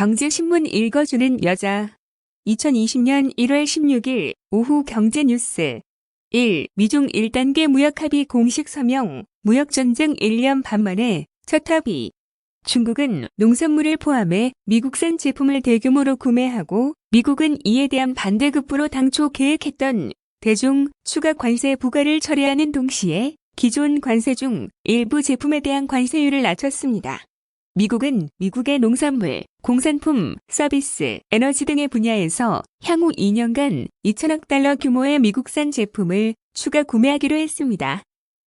경제신문 읽어주는 여자. 2020년 1월 16일 오후 경제뉴스. 1. 미중 1단계 무역합의 공식 서명, 무역전쟁 1년 반 만에 첫 합의. 중국은 농산물을 포함해 미국산 제품을 대규모로 구매하고 미국은 이에 대한 반대급부로 당초 계획했던 대중 추가 관세 부과를 처리하는 동시에 기존 관세 중 일부 제품에 대한 관세율을 낮췄습니다. 미국은 미국의 농산물, 공산품, 서비스, 에너지 등의 분야에서 향후 2년간 2천억 달러 규모의 미국산 제품을 추가 구매하기로 했습니다.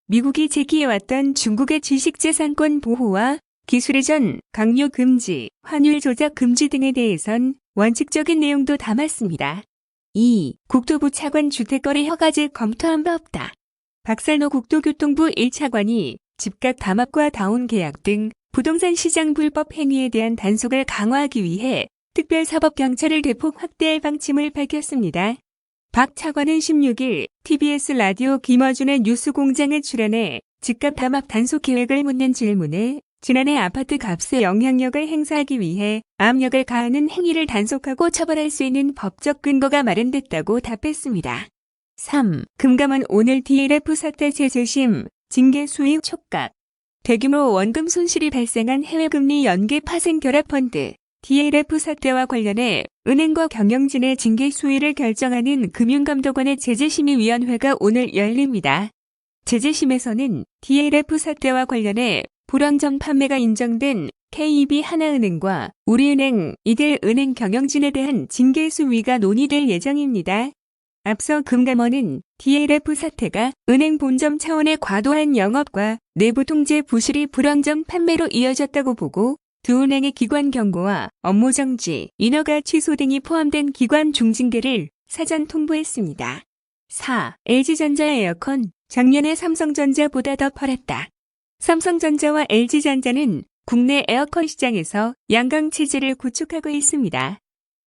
미국이 제기해왔던 중국의 지식재산권 보호와 기술의전, 강요 금지, 환율 조작 금지 등에 대해선 원칙적인 내용도 담았습니다. 2. 국토부 차관 주택거래 허가제 검토한 바 없다. 박살노 국토교통부 1차관이 집값 담합과 다운 계약 등 부동산 시장 불법 행위에 대한 단속을 강화하기 위해 특별사법경찰을 대폭 확대할 방침을 밝혔습니다. 박 차관은 16일 TBS 라디오 김어준의 뉴스공장에 출연해 집값 담합 단속 계획을 묻는 질문에 지난해 아파트 값에 영향력을 행사하기 위해 압력을 가하는 행위를 단속하고 처벌할 수 있는 법적 근거가 마련됐다고 답했습니다. 3. 금감원 오늘 DLF 사태 제재심, 징계 수익 촉각. 대규모 원금 손실이 발생한 해외금리 연계 파생 결합 펀드, DLF 사태와 관련해 은행과 경영진의 징계 수위를 결정하는 금융감독원의 제재심의위원회가 오늘 열립니다. 제재심에서는 DLF 사태와 관련해 불황전 판매가 인정된 KB 하나은행과 우리은행, 이들 은행 경영진에 대한 징계 수위가 논의될 예정입니다. 앞서 금감원은 DLF 사태가 은행 본점 차원의 과도한 영업과 내부 통제 부실이 불황전 판매로 이어졌다고 보고 두 은행의 기관 경고와 업무 정지, 인허가 취소 등이 포함된 기관 중징계를 사전 통보했습니다. 4. LG전자 에어컨 작년에 삼성전자보다 더 팔았다. 삼성전자와 LG전자는 국내 에어컨 시장에서 양강 체제를 구축하고 있습니다.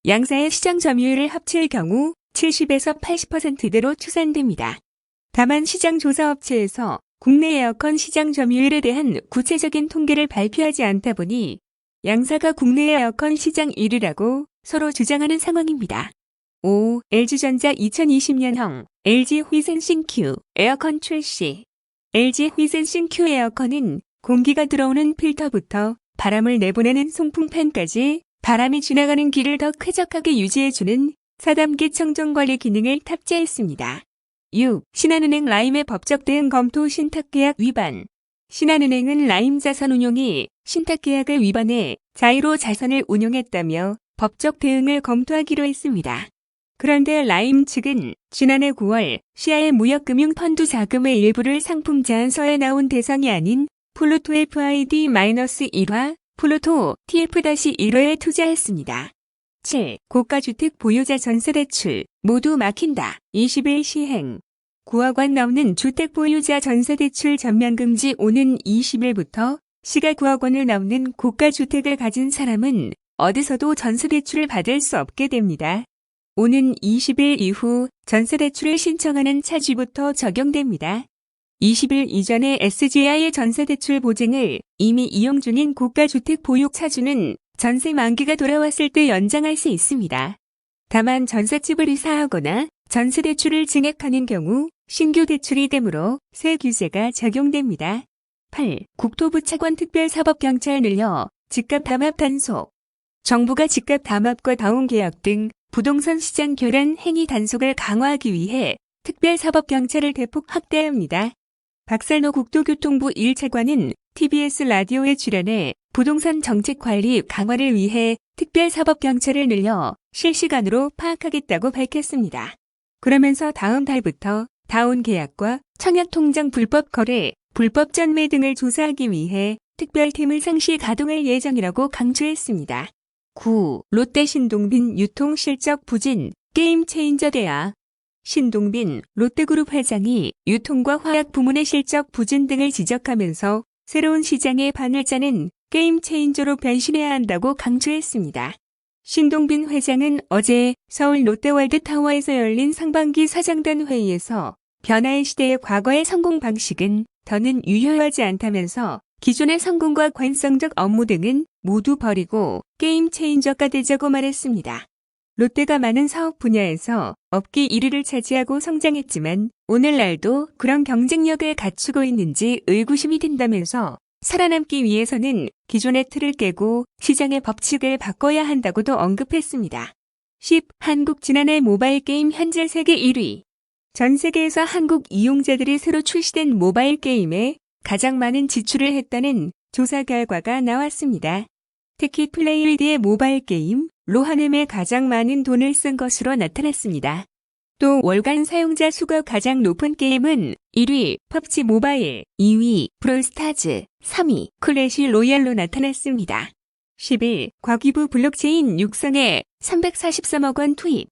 양사의 시장 점유율을 합칠 경우 70에서 80%대로 추산됩니다. 다만 시장 조사 업체에서 국내 에어컨 시장 점유율에 대한 구체적인 통계를 발표하지 않다 보니 양사가 국내 에어컨 시장 1위라고 서로 주장하는 상황입니다. 5. LG전자 2020년형 LG 휘센싱 Q 에어컨 출시 LG 휘센싱 Q 에어컨은 공기가 들어오는 필터부터 바람을 내보내는 송풍팬까지 바람이 지나가는 길을 더 쾌적하게 유지해주는 4단계 청정관리 기능을 탑재했습니다. 6. 신한은행 라임의 법적 대응 검토 신탁계약 위반 신한은행은 라임 자산 운용이 신탁계약을 위반해 자유로 자산을 운용했다며 법적 대응을 검토하기로 했습니다. 그런데 라임 측은 지난해 9월 시아의 무역금융 펀드 자금의 일부를 상품 제안서에 나온 대상이 아닌 플루토 FID-1화, 플루토 TF-1호에 투자했습니다. 7. 고가주택 보유자 전세 대출 모두 막힌다. 20일 시행. 9억 원 넘는 주택 보유자 전세 대출 전면 금지 오는 20일부터 시가 9억 원을 넘는 고가 주택을 가진 사람은 어디서도 전세 대출을 받을 수 없게 됩니다. 오는 20일 이후 전세 대출을 신청하는 차주부터 적용됩니다. 20일 이전에 SGI의 전세 대출 보증을 이미 이용 중인 고가주택 보유 차주는 전세 만기가 돌아왔을 때 연장할 수 있습니다. 다만 전셋집을 이사하거나 전세 대출을 증액하는 경우 신규 대출이 되므로 새 규제가 적용됩니다. 8. 국토부 차관 특별사법경찰 늘려 집값 담합 단속 정부가 집값 담합과 다운 계약 등 부동산 시장 교란 행위 단속을 강화하기 위해 특별사법경찰을 대폭 확대합니다. 박살노 국토교통부 1차관은 TBS 라디오에 출연해 부동산 정책 관리 강화를 위해 특별사법경찰을 늘려 실시간으로 파악하겠다고 밝혔습니다. 그러면서 다음 달부터 다운 계약과 청약통장 불법 거래, 불법 전매 등을 조사하기 위해 특별팀을 상시 가동할 예정이라고 강조했습니다. 9. 롯데 신동빈 유통 실적 부진 게임 체인저 대야 신동빈 롯데그룹 회장이 유통과 화학 부문의 실적 부진 등을 지적하면서 새로운 시장의 반을 짜는 게임 체인저로 변신해야 한다고 강조했습니다. 신동빈 회장은 어제 서울 롯데월드 타워에서 열린 상반기 사장단 회의에서 변화의 시대의 과거의 성공 방식은 더는 유효하지 않다면서 기존의 성공과 관성적 업무 등은 모두 버리고 게임 체인저가 되자고 말했습니다. 롯데가 많은 사업 분야에서 업계 1위를 차지하고 성장했지만 오늘날도 그런 경쟁력을 갖추고 있는지 의구심이 든다면서 살아남기 위해서는 기존의 틀을 깨고 시장의 법칙을 바꿔야 한다고도 언급했습니다. 10. 한국 지난해 모바일 게임 현재 세계 1위. 전 세계에서 한국 이용자들이 새로 출시된 모바일 게임에 가장 많은 지출을 했다는 조사 결과가 나왔습니다. 특히 플레이리드의 모바일 게임 로하넴에 가장 많은 돈을 쓴 것으로 나타났습니다. 또 월간 사용자 수가 가장 높은 게임은 1위 펍지 모바일, 2위 브롤스타즈, 3위 클래시 로얄로 나타났습니다. 10일 과기부 블록체인 육성에 343억 원 투입.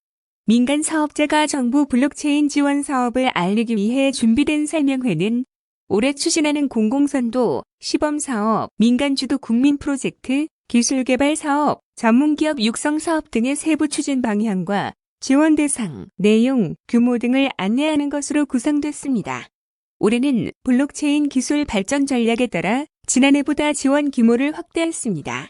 민간 사업자가 정부 블록체인 지원 사업을 알리기 위해 준비된 설명회는 올해 추진하는 공공선도, 시범사업, 민간주도 국민 프로젝트, 기술개발 사업, 전문기업 육성 사업 등의 세부 추진 방향과 지원 대상, 내용, 규모 등을 안내하는 것으로 구성됐습니다. 올해는 블록체인 기술 발전 전략에 따라 지난해보다 지원 규모를 확대했습니다.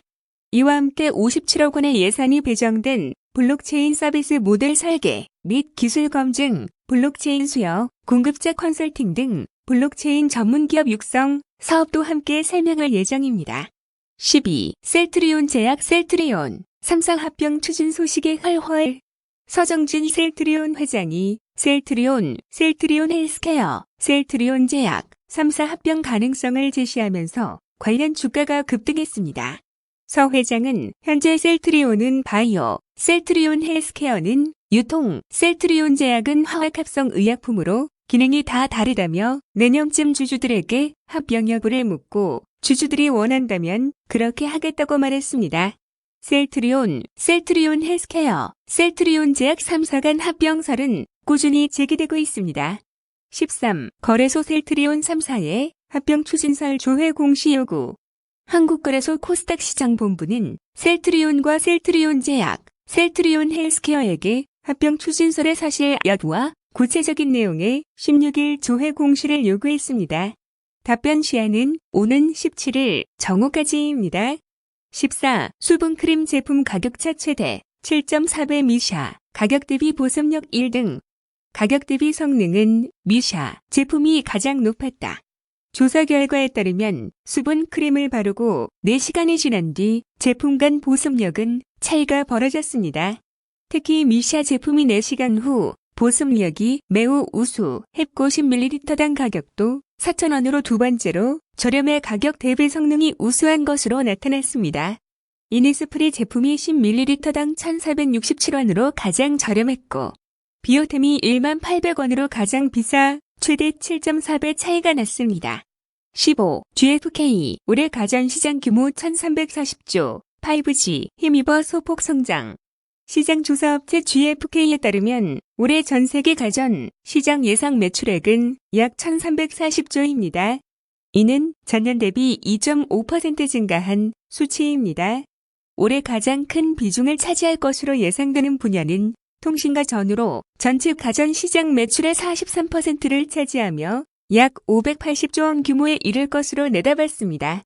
이와 함께 57억 원의 예산이 배정된 블록체인 서비스 모델 설계 및 기술 검증, 블록체인 수요, 공급자 컨설팅 등 블록체인 전문기업 육성 사업도 함께 설명할 예정입니다. 12. 셀트리온 제약 셀트리온 삼성 합병 추진 소식에 헐헐 서정진 셀트리온 회장이 셀트리온, 셀트리온 헬스케어, 셀트리온 제약 3사 합병 가능성을 제시하면서 관련 주가가 급등했습니다. 서 회장은 현재 셀트리온은 바이오, 셀트리온 헬스케어는 유통, 셀트리온 제약은 화학합성 의약품으로 기능이 다 다르다며 내년쯤 주주들에게 합병 여부를 묻고 주주들이 원한다면 그렇게 하겠다고 말했습니다. 셀트리온, 셀트리온 헬스케어, 셀트리온 제약 3사 간 합병설은 꾸준히 제기되고 있습니다. 13. 거래소 셀트리온 3사의 합병 추진설 조회 공시 요구. 한국거래소 코스닥 시장 본부는 셀트리온과 셀트리온 제약, 셀트리온 헬스케어에게 합병 추진설의 사실 여부와 구체적인 내용의 16일 조회 공시를 요구했습니다. 답변 시한은 오는 17일 정오까지입니다. 14. 수분크림 제품 가격차 최대 7.4배 미샤 가격 대비 보습력 1등 가격 대비 성능은 미샤 제품이 가장 높았다. 조사 결과에 따르면 수분 크림을 바르고 4시간이 지난 뒤 제품 간 보습력은 차이가 벌어졌습니다. 특히 미샤 제품이 4시간 후 보습력이 매우 우수 햅고 10ml당 가격도 4,000원으로 두 번째로 저렴해 가격 대비 성능이 우수한 것으로 나타났습니다. 이니스프리 제품이 10ml당 1,467원으로 가장 저렴했고 비오템이 1만 800원으로 가장 비싸 최대 7.4배 차이가 났습니다. 15. GFK 올해 가전시장 규모 1340조 5G 힘입어 소폭 성장 시장 조사업체 GFK에 따르면 올해 전 세계 가전 시장 예상 매출액은 약 1340조입니다. 이는 전년 대비 2.5% 증가한 수치입니다. 올해 가장 큰 비중을 차지할 것으로 예상되는 분야는 통신과 전후로 전체 가전 시장 매출의 43%를 차지하며 약 580조 원 규모에 이를 것으로 내다봤습니다.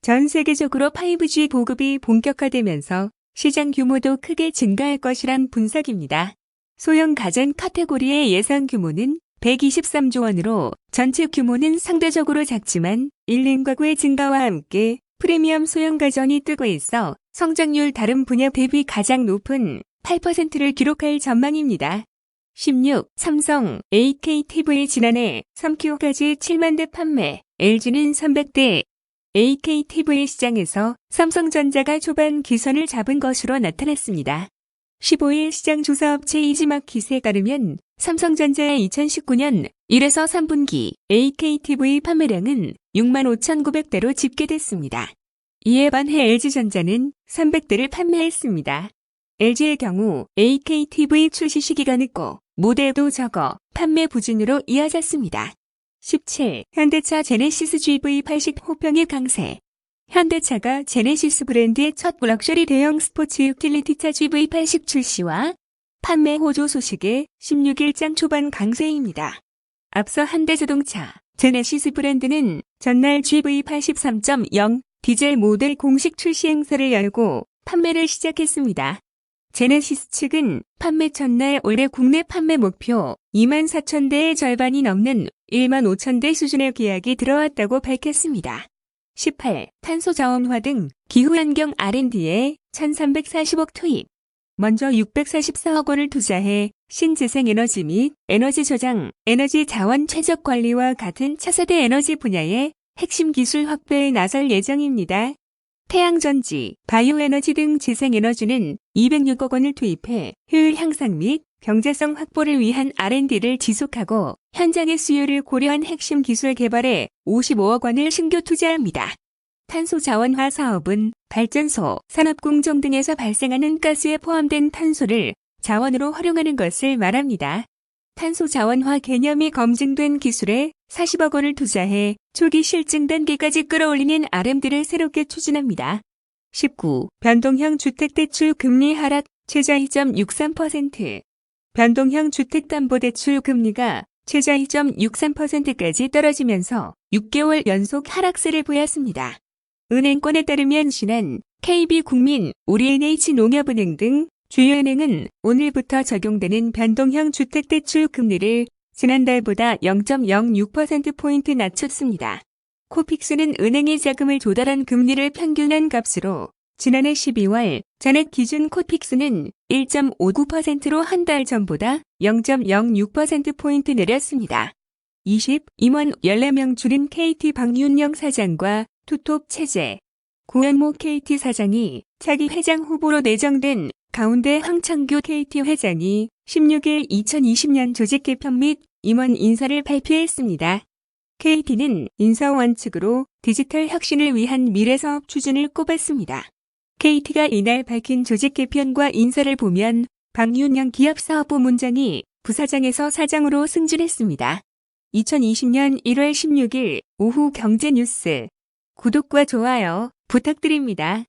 전 세계적으로 5G 보급이 본격화되면서 시장 규모도 크게 증가할 것이란 분석입니다. 소형 가전 카테고리의 예상 규모는 123조 원으로 전체 규모는 상대적으로 작지만 1년 가구의 증가와 함께 프리미엄 소형 가전이 뜨고 있어 성장률 다른 분야 대비 가장 높은 8%를 기록할 전망입니다. 16. 삼성 AKTV 지난해 3Q까지 7만 대 판매, LG는 300대, AKTV 시장에서 삼성전자가 초반 기선을 잡은 것으로 나타났습니다. 15일 시장 조사업체 이지마켓에 따르면 삼성전자의 2019년 1에서 3분기 AKTV 판매량은 6만 5,900대로 집계됐습니다. 이에 반해 LG전자는 300대를 판매했습니다. LG의 경우 AKTV 출시 시기가 늦고 모델도 적어 판매 부진으로 이어졌습니다. 17. 현대차 제네시스 GV80 호평의 강세. 현대차가 제네시스 브랜드의 첫 럭셔리 대형 스포츠 유틸리티차 GV80 출시와 판매 호조 소식에 16일장 초반 강세입니다. 앞서 현대자동차 제네시스 브랜드는 전날 GV83.0 디젤 모델 공식 출시 행사를 열고 판매를 시작했습니다. 제네시스 측은 판매 첫날 올해 국내 판매 목표 2만 4천 대의 절반이 넘는 1만 5천 대 수준의 계약이 들어왔다고 밝혔습니다. 18. 탄소 자원화 등 기후환경 R&D에 1,340억 투입. 먼저 644억 원을 투자해 신재생 에너지 및 에너지 저장, 에너지 자원 최적 관리와 같은 차세대 에너지 분야의 핵심 기술 확보에 나설 예정입니다. 태양전지, 바이오에너지 등 재생에너지는 206억 원을 투입해 효율 향상 및 경제성 확보를 위한 R&D를 지속하고 현장의 수요를 고려한 핵심 기술 개발에 55억 원을 신규 투자합니다. 탄소 자원화 사업은 발전소, 산업공정 등에서 발생하는 가스에 포함된 탄소를 자원으로 활용하는 것을 말합니다. 탄소 자원화 개념이 검증된 기술에 40억 원을 투자해 초기 실증 단계까지 끌어올리는 RMD를 새롭게 추진합니다. 19. 변동형 주택대출 금리 하락 최저 2.63% 변동형 주택담보대출 금리가 최저 2.63%까지 떨어지면서 6개월 연속 하락세를 보였습니다. 은행권에 따르면 신한, KB국민, 우리NH 농협은행 등 주요 은행은 오늘부터 적용되는 변동형 주택대출 금리를 지난달보다 0.06%포인트 낮췄습니다. 코픽스는 은행의 자금을 조달한 금리를 평균한 값으로 지난해 12월 전액 기준 코픽스는 1.59%로 한 달 전보다 0.06%포인트 내렸습니다. 20. 임원 14명 줄인 KT 박윤영 사장과 투톱 체제 구현모 KT 사장이 차기 회장 후보로 내정된 가운데 황창규 KT 회장이 16일 2020년 조직 개편 및 임원 인사를 발표했습니다. KT는 인사 원칙으로 디지털 혁신을 위한 미래 사업 추진을 꼽았습니다. KT가 이날 밝힌 조직 개편과 인사를 보면 박윤영 기업사업부 문장이 부사장에서 사장으로 승진했습니다. 2020년 1월 16일 오후 경제뉴스 구독과 좋아요 부탁드립니다.